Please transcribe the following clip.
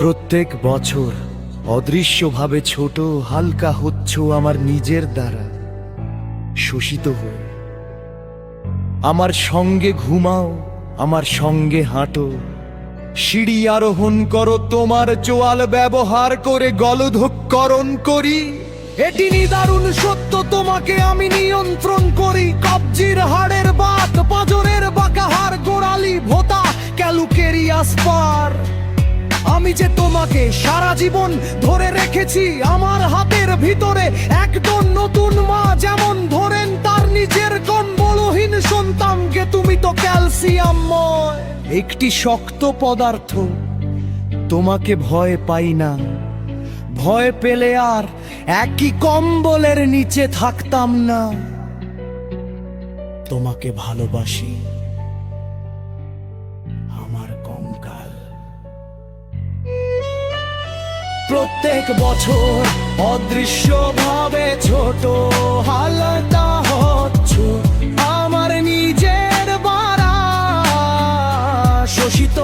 প্রত্যেক বছর অদৃশ্যভাবে ছোট, হালকা হচ্ছ আমার নিজের দ্বারা। শোষিত হয়ে। আমার সঙ্গে ঘুমাও, আমার সঙ্গে হাঁটো। সিঁড়ি আরোহণ করো, তোমার চোয়াল ব্যবহার করে গলধকরণ করি। এটি নিদারুণ সত্য, তোমাকে আমি নিয়ন্ত্রণ করি। কবজির হাড়ের বাত পাজরের বাঁকাহার গোড়ালি ভোতা ক্যালুকেরিয়াস পার আমি যে তোমাকে সারা জীবন ধরে রেখেছি, আমার হাতের ভিতরে একজন নতুন মা যেমন ধরেন তার নিজের কম্বলহীন সন্তানকে তুমি তো ক্যালসিয়ামময় একটি শক্ত পদার্থ, তোমাকে ভয় পাই না। ভয় পেলে আর একই কম্বলের নিচে থাকতাম না। তোমাকে ভালোবাসি, আমার কঙ্কাল। প্রত্যেক বছর অদৃশ্য ভাবে ছোট হালতা হচ্ছ আমার নিজের বারা শোষিত